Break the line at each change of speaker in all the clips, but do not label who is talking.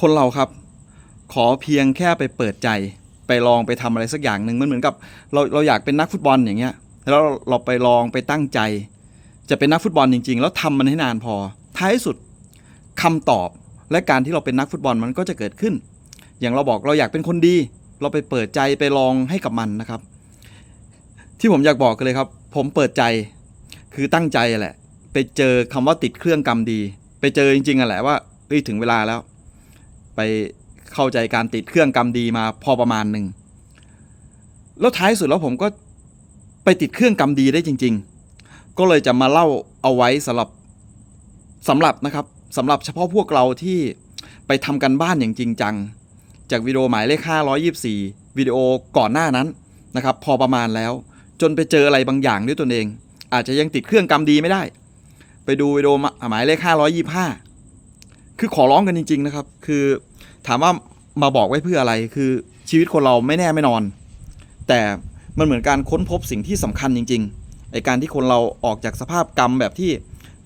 คนเราครับ ขอเพียงแค่ไปเปิดใจ ไปลองไปทำอะไรสักอย่างหนึ่งมันเหมือนกับเราเราอยากเป็นนักฟุตบอลอย่างเงี้ยแล้วเราไปลองไปตั้งใจ จะเป็นนักฟุตบอลจริง ๆ แล้วทำมันให้นานพอ ท้ายสุดคำตอบและการที่เราเป็นนักฟุตบอลมันก็จะเกิดขึ้น อย่างเราบอกเราอยากเป็นคนดี เราไปเปิดใจไปลองให้กับมันนะครับ ที่ผมอยากบอกกันเลยครับ ผมเปิดใจคือตั้งใจแหละ ไปเจอคำว่าติดเครื่องกรรมดี ไปเจอจริงๆอะแหละว่าเอ้ยถึงเวลาแล้ว ไปเข้าใจการติดเครื่องกรรมดีมาพอประมาณหนึ่งแล้วท้ายสุดแล้วผมก็ไปติดเครื่องกรรมดีได้จริง ๆ ก็เลยจะมาเล่าเอาไว้สำหรับสำหรับนะครับสำหรับเฉพาะพวกเราที่ไปทำกันบ้านอย่างจริงจัง จากวิดีโอหมายเลข 524 วิดีโอก่อนหน้านั้นนะครับ พอประมาณแล้ว จนไปเจออะไรบางอย่างด้วยตนเอง อาจจะยังติดเครื่องกรรมดีไม่ได้ ไปดูวิดีโอหมายเลข 525 คือขอร้องกันจริง ๆ นะครับ คือถามว่ามาบอกไว้เพื่ออะไร คือชีวิตคนเราไม่แน่ไม่นอน แต่มันเหมือนการค้นพบสิ่งที่สำคัญจริงๆไอการที่คนเราออกจากสภาพกรรมแบบที่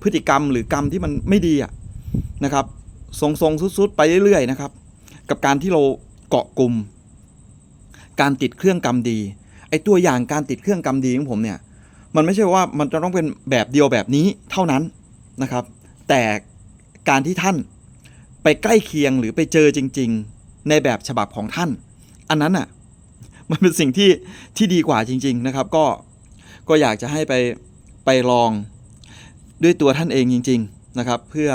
พฤติกรรมหรือกรรมที่มันไม่ดีอะนะครับ ทรงๆสุดๆไปเรื่อยๆนะครับ กับการที่เราเกาะกลุ่มการติดเครื่องกรรมดีไอตัวอย่างการติดเครื่องกรรมดีของผมเนี่ย มันไม่ใช่ว่ามันจะต้องเป็นแบบเดียวแบบนี้เท่านั้นนะครับ แต่การที่ท่าน ไปใกล้เคียงหรือไปเจอจริง ๆ ในแบบฉบับของท่าน อันนั้นอะมันเป็นสิ่งที่ที่ดีกว่าจริง ๆนะครับ ก็ก็อยากจะให้ไปไปลองด้วยตัวท่านเองจริง ๆนะครับ เพื่อ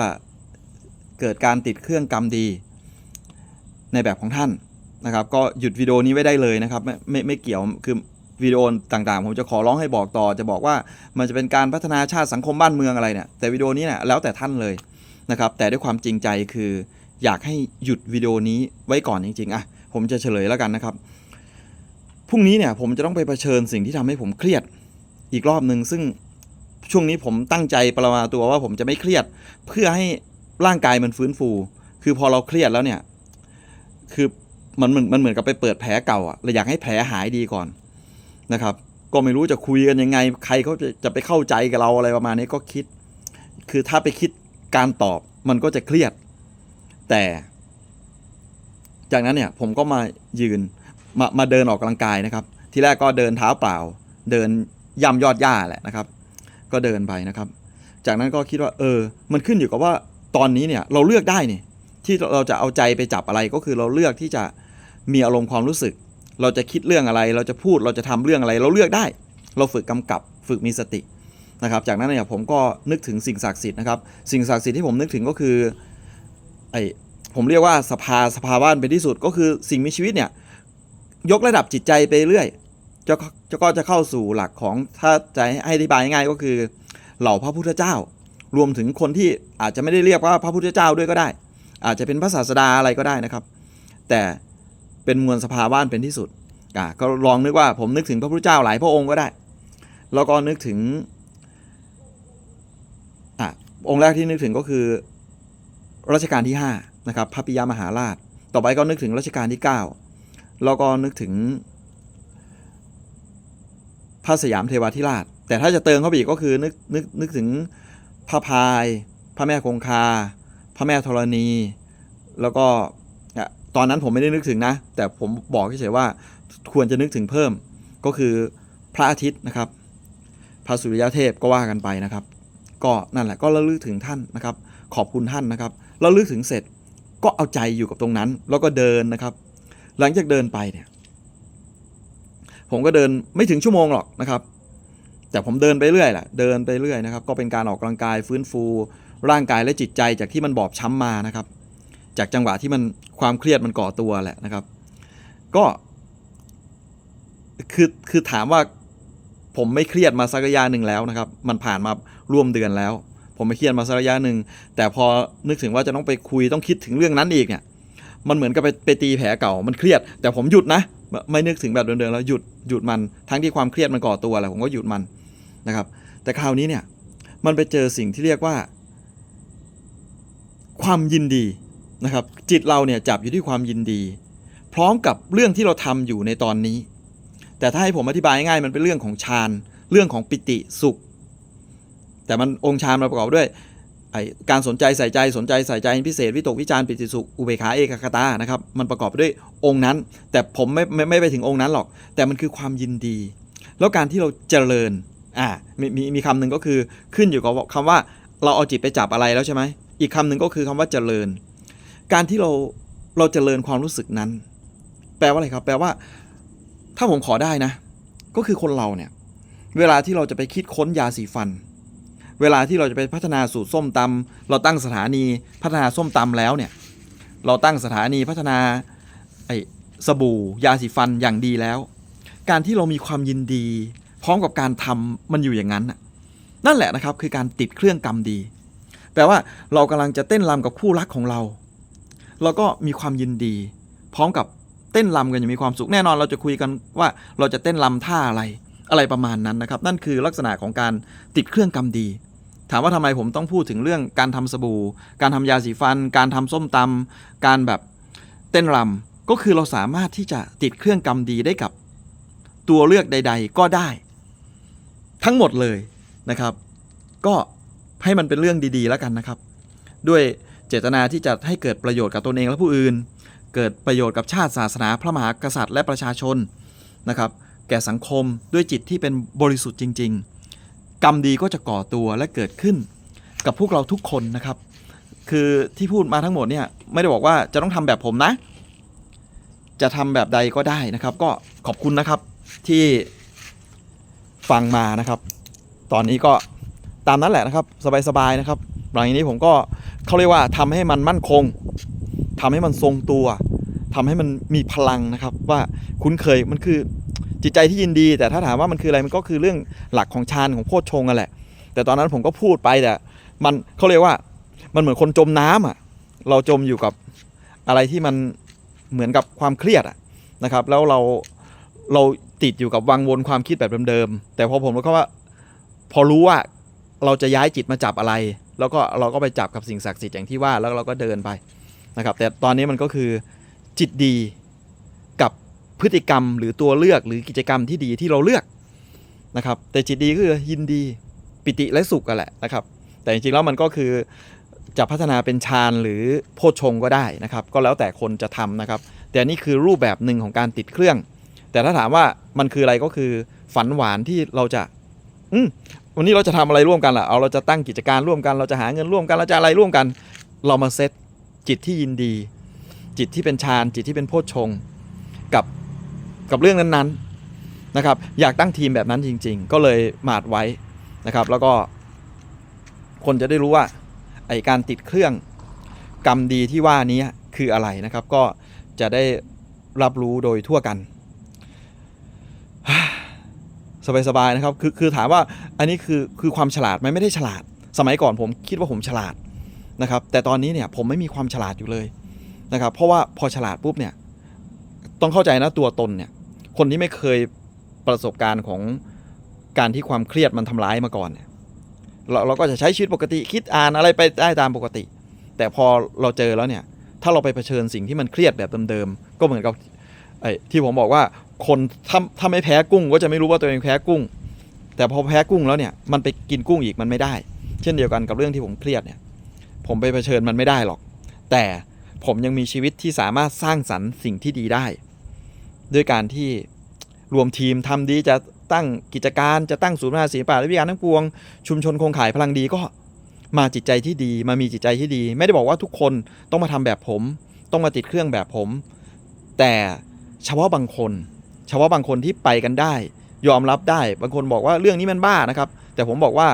เกิดการติดเครื่องกรรมดี ในแบบของท่านนะครับ ก็หยุดวิดีโอนี้ไว้ได้เลยนะครับ ไม่ไม่ไม่เกี่ยวคือวิดีโอต่างๆ ผมจะขอร้องให้บอกต่อ จะบอกว่ามันจะเป็นการพัฒนาชาติสังคมบ้านเมืองอะไรเนี่ยแต่วิดีโอนี้เนี่ยแล้วแต่ท่านเลย นะครับ แต่ด้วยความจริงใจคือ อยากให้หยุดวิดีโอนี้ไว้ก่อนจริงๆอะผมจะเฉลยแล้วกันนะครับพรุ่งนี้เนี่ยผมจะต้องไปเผชิญสิ่งที่ทำให้ผมเครียดอีกรอบหนึ่งซึ่งช่วงนี้ผมตั้งใจประมาตัวว่าผมจะไม่เครียด เพื่อให้ร่างกายมันฟื้นฟู คือพอเราเครียดแล้วเนี่ย คือมันเหมือนมันเหมือนกับไปเปิดแผลเก่าอะเราอยากให้แผลหายดีก่อนนะครับ ก็ไม่รู้จะคุยกันยังไง ใครเขาจะจะไปเข้าใจกับเราอะไรประมาณนี้ก็คิด คือถ้าไปคิด การตอบมันก็จะเครียด แต่ จากนั้นเนี่ยผมก็มายืนมามาเดินออกกำลังกายนะครับ ทีแรกก็เดินเท้าเปล่า เดินย่ำยอดหญ้าแหละนะครับ ก็เดินไปนะครับ จากนั้นก็คิดว่า เออ มันขึ้นอยู่กับว่าตอนนี้เนี่ยเราเลือกได้นี่ที่เราจะเอาใจไปจับอะไรก็คือเราเลือกที่จะมีอารมณ์ความรู้สึก เราจะคิดเรื่องอะไร เราจะพูดเราจะทำเรื่องอะไร เราเลือกได้ เราฝึกกำกับ ฝึกมีสติ นะครับ จากนั้นเนี่ยผมก็นึกถึงสิ่งศักดิ์สิทธิ์นะครับ สิ่งศักดิ์สิทธิ์ที่ผมนึกถึงก็คือไอผมเรียกว่าสภาสภาบ้านเป็นที่สุดก็คือสิ่งมีชีวิตเนี่ยยกระดับจิตใจไปเรื่อยจะจะก็จะเข้าสู่หลักของถ้าจะให้อธิบายง่ายก็คือ เหล่าพระพุทธเจ้า รวมถึงคนที่อาจจะไม่ได้เรียกว่าพระพุทธเจ้าด้วยก็ได้ อาจจะเป็นพระศาสดาอะไรก็ได้นะครับ แต่เป็นมวลสภาบ้านเป็นที่สุดอะก็ลองนึกว่าผมนึกถึงพระพุทธเจ้าหลายพระองค์ก็ได้ แล้วก็นึกถึง องค์แรกที่นึกถึงก็คือรัชกาลที่5นะครับพระปิยมหาราช ต่อไปก็นึกถึงรัชกาลที่ 9 แล้วก็นึกถึงพระสยามเทวาธิราช แต่ถ้าจะเติมเข้าไปอีกก็คือนึกนึกนึกถึงพระพาย พระแม่คงคา พระแม่ธรณี แล้วก็ตอนนั้นผมไม่ได้นึกถึงนะ แต่ผมบอกเฉยๆว่าควรจะนึกถึงเพิ่มก็คือพระอาทิตย์นะครับ พระสุริยเทพก็ว่ากันไปนะครับ ก็นั่นแหละก็ระลึกถึงท่านนะครับ ขอบคุณท่านนะครับระลึกถึงเสร็จก็เอาใจอยู่กับตรงนั้น แล้วก็เดินนะครับ หลังจากเดินไปเนี่ย ผมก็เดินไม่ถึงชั่วโมงหรอกนะครับ แต่ผมเดินไปเรื่อยแหละเดินไปเรื่อยนะครับ ก็เป็นการออกกำลังกายฟื้นฟู ร่างกายและจิตใจจากที่มันบอบช้ำมานะครับ จากจังหวะที่มันความเครียดมันก่อตัวแหละนะครับ ก็ คือคือถามว่า ผมไม่เครียดมาสักระยะหนึ่งแล้วนะครับ มันผ่านมาร่วมเดือนแล้ว ผมไม่เครียดมาสักระยะหนึ่งแต่พอนึกถึงว่าจะต้องไปคุยต้องคิดถึงเรื่องนั้นอีกเนี่ยมันเหมือนกับไปไปตีแผลเก่ามันเครียด แต่ผมหยุดนะ ไม่นึกถึงแบบเดิมๆแล้วหยุดหยุดมันทั้งที่ความเครียดมันก่อตัวแหละผมก็หยุดมันนะครับ แต่คราวนี้เนี่ยมันไปเจอสิ่งที่เรียกว่า ความยินดีนะครับ จิตเราเนี่ยจับอยู่ที่ความยินดี พร้อมกับเรื่องที่เราทำอยู่ในตอนนี้ แต่ถ้าให้ผมอธิบายง่ายๆมันเป็นเรื่องของฌานเรื่องของปิติสุข แต่มันองค์ฌานมาประกอบด้วยการสนใจใส่ใจสนใจใส่ใจพิเศษวิตกวิจารปิติสุขอุเบกขาเอกคตานะครับมันประกอบด้วยองค์นั้น แต่ผมไม่ไม่ไม่ไปถึงองค์นั้นหรอก แต่มันคือความยินดี แล้วการที่เราเจริญอ่ามีมีมีคำหนึ่งก็คือขึ้นอยู่กับคำว่าเราเอาจิตไปจับอะไรแล้วใช่ไหมอีกคำหนึ่งก็คือคำว่าเจริญ การที่เราเราเจริญความรู้สึกนั้น แปลว่าอะไรครับ แปลว่า ถ้าผมขอได้นะ ก็คือคนเราเนี่ย เวลาที่เราจะไปคิดค้นยาสีฟัน เวลาที่เราจะไปพัฒนาสูตรส้มตำเราตั้งสถานีพัฒนาส้มตำแล้วเนี่ย เราตั้งสถานีพัฒนาไอ้สบู่ยาสีฟันอย่างดีแล้ว การที่เรามีความยินดี พร้อมกับการทำมันอยู่อย่างนั้นนั่นแหละนะครับคือการติดเครื่องกรรมดี แปลว่าเรากำลังจะเต้นรำกับคู่รักของเรา เราก็มีความยินดี พร้อมกับ เต้นรำกันอย่างมีความสุขแน่นอนเราจะคุยกันว่าเราจะเต้นรำท่าอะไรอะไรประมาณนั้นนะครับ นั่นคือลักษณะของการติดเครื่องกรรมดี ถามว่าทำไมผมต้องพูดถึงเรื่องการทำสบู่ การทำยาสีฟัน การทำส้มตำการแบบเต้นรำก็คือเราสามารถที่จะติดเครื่องกรรมดีได้กับตัวเลือกใด ๆ ก็ได้ ทั้งหมดเลยนะครับ ก็ให้มันเป็นเรื่องดีๆแล้วกันนะครับ ด้วยเจตนาที่จะให้เกิดประโยชน์กับตนเองและผู้อื่น เกิดประโยชน์กับชาติศาสนาพระมหากษัตริย์และประชาชนนะครับ แก่สังคมด้วยจิตที่เป็นบริสุทธิ์จริง ๆ กรรมดีก็จะก่อตัวและเกิดขึ้น กับพวกเราทุกคนนะครับ คือที่พูดมาทั้งหมดเนี่ยไม่ได้บอกว่าจะต้องทำแบบผมนะ จะทำแบบใดก็ได้นะครับ ก็ขอบคุณนะครับที่ฟังมานะครับ ตอนนี้ก็ตามนั้นแหละนะครับ สบายๆนะครับ หลังจากนี้ผมก็เขาเรียกว่าทำให้มันมั่นคง ทำให้มันทรงตัวทำให้มันมีพลังนะครับว่าคุ้นเคยมันคือจิตใจที่ยินดี แต่ถ้าถามว่ามันคืออะไรมันก็คือเรื่องหลักของฌานของโพชฌงค์นั่นแหละ แต่ตอนนั้นผมก็พูดไปแต่มันเขาเรียกว่ามันเหมือนคนจมน้ำอะเราจมอยู่กับอะไรที่มันเหมือนกับความเครียดอะนะครับ แล้วเราเราติดอยู่กับวังวนความคิดแบบเดิมๆแต่พอผมรู้ว่าพอรู้ว่าเราจะย้ายจิตมาจับอะไร แล้วก็เราก็ไปจับกับสิ่งศักดิ์สิทธิ์อย่างที่ว่าแล้วเราก็เดินไป นะครับแต่ตอนนี้มันก็คือจิตดีกับพฤติกรรม หรือตัวเลือกหรือกิจกรรมที่ดีที่เราเลือกนะครับแต่จิตดีก็คือยินดีปิติและสุขกันแหละนะครับแต่จริงๆแล้วมันก็คือจะพัฒนาเป็นฌานหรือโพชฌงก็ได้นะครับ ก็แล้วแต่คนจะทำนะครับ แต่นี่คือรูปแบบหนึ่งของการติดเครื่อง แต่ถ้าถามว่ามันคืออะไรก็คือฝันหวานที่เราจะ อืมวันนี้เราจะทำอะไรร่วมกันล่ะเอาเราจะตั้งกิจการร่วมกัน เราจะหาเงินร่วมกันเราจะอะไรร่วมกัน เรามาเซต จิตที่ยินดี จิตที่เป็นฌานจิตที่เป็นโพชฌงกับกับเรื่องนั้นๆนะครับ อยากตั้งทีมแบบนั้นจริง ๆ ก็เลยหมาดไว้นะครับ แล้วก็คนจะได้รู้ว่าไอการติดเครื่องกรรมดีที่ว่านี้คืออะไรนะครับ ก็จะได้รับรู้โดยทั่วกัน สบายๆนะครับ คือคือถามว่าอันนี้คือคือความฉลาดไหมไม่ได้ฉลาด สมัยก่อนผมคิดว่าผมฉลาด นะครับแต่ตอนนี้เนี่ยผมไม่มีความฉลาดอยู่เลยนะครับเพราะว่าพอฉลาดปุ๊บเนี่ยต้องเข้าใจนะตัวตนเนี่ยคนที่ไม่เคยประสบการณ์ของการที่ความเครียดมันทำร้ายมาก่อนเนี่ยเราเราก็จะใช้ชีวิตปกติคิดอ่านอะไรไปได้ตามปกติ แต่พอเราเจอแล้วเนี่ยถ้าเราไปเผชิญสิ่งที่มันเครียดแบบเดิมๆก็เหมือนกับไอ้ที่ผมบอกว่าคนถ้าถ้าไม่แพ้กุ้งก็จะไม่รู้ว่าตัวเองแพ้กุ้ง แต่พอแพ้กุ้งแล้วเนี่ยมันไปกินกุ้งอีกมันไม่ได้ เช่นเดียวกันกับเรื่องที่ผมเครียดเนี่ย ผมไปเผชิญมันไม่ได้หรอก แต่ผมยังมีชีวิตที่สามารถสร้างสรรค์สิ่งที่ดีได้ ด้วยการที่รวมทีมทำดีจะตั้งกิจการจะตั้งศูนย์พัฒนาศิลปะและวิทยาทั้งปวง ชุมชนโครงข่ายพลังดีก็มาจิตใจที่ดี มามีจิตใจที่ดี ไม่ได้บอกว่าทุกคนต้องมาทำแบบผม ต้องมาติดเครื่องแบบผม แต่เฉพาะบางคน เฉพาะบางคนที่ไปกันได้ ยอมรับได้บางคนบอกว่าเรื่องนี้มันบ้านะครับ แต่ผมบอกว่า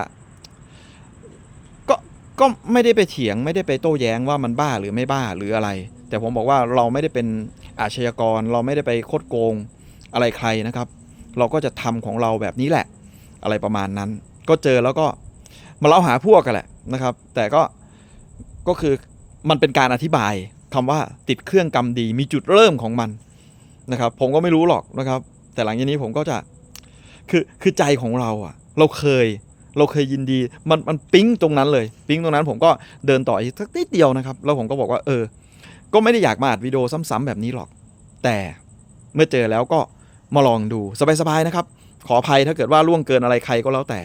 ก็ไม่ได้ไปเถียงไม่ได้ไปโต้แย้งว่ามันบ้าหรือไม่บ้าหรืออะไร แต่ผมบอกว่าเราไม่ได้เป็นอาชญากร เราไม่ได้ไปโคดโกงอะไรใครนะครับ เราก็จะทำของเราแบบนี้แหละ อะไรประมาณนั้น ก็เจอแล้วก็มาเล่าหาพวกกันแหละนะครับ แต่ก็ก็คือมันเป็นการอธิบายคำว่าติดเครื่องกรรมดีมีจุดเริ่มของมันนะครับ ผมก็ไม่รู้หรอกนะครับ แต่หลังจากนี้ผมก็จะคือคือใจของเราอะเราเคย เราเคยยินดีมันมันปิ๊งตรงนั้นเลย ปิ๊งตรงนั้นผมก็เดินต่ออีกสักนิดเดียวนะครับ แล้วผมก็บอกว่าเออ ก็ไม่ได้อยากมาอัดวิดีโอซ้ำๆแบบนี้หรอก แต่เมื่อเจอแล้วก็มาลองดูสบายๆนะครับ ขออภัยถ้าเกิดว่าล่วงเกินอะไรใครก็แล้วแต่